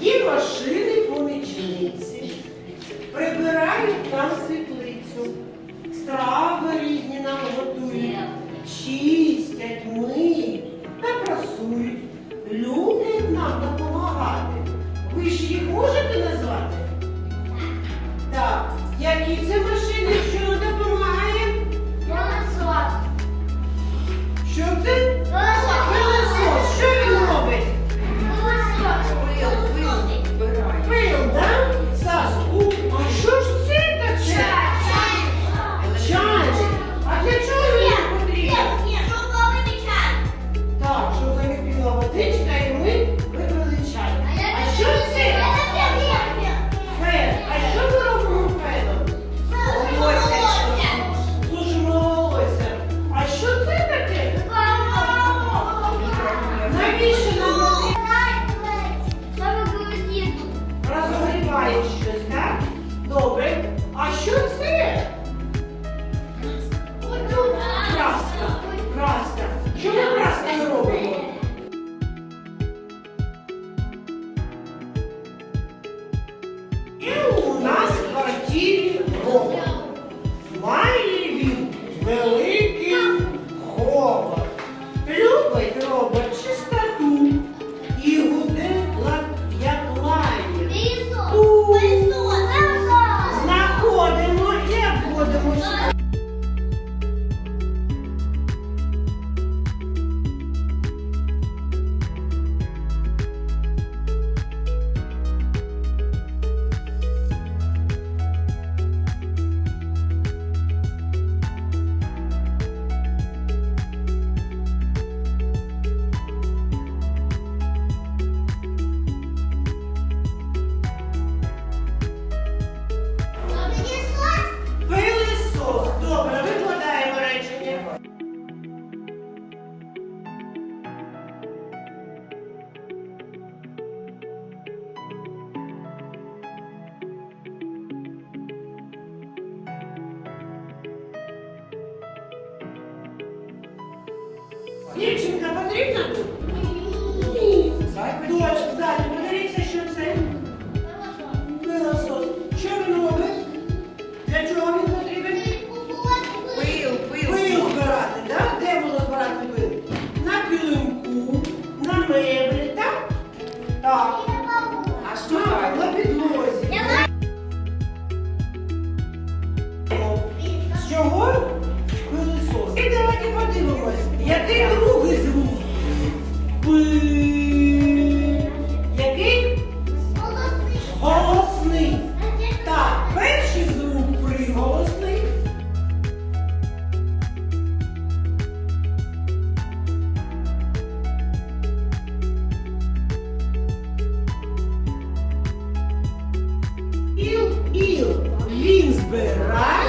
Є машини помічниці, прибирають нам світлицю, страви різні нам готують, чистять, миють та прасують. Люблять нам допомагати. Ви ж їх можете назвати? Так, які це машини, що допомагає? Молосок. Що це? Gracias. Потрібно? Ні. Для чого він потрібен? Де було збирати пил? На на меблі, так? Так. А що на? З чого? І давайте подивимось. Який? Голосний. Так, перший звук приголосний. Іл, іл. Він збирає.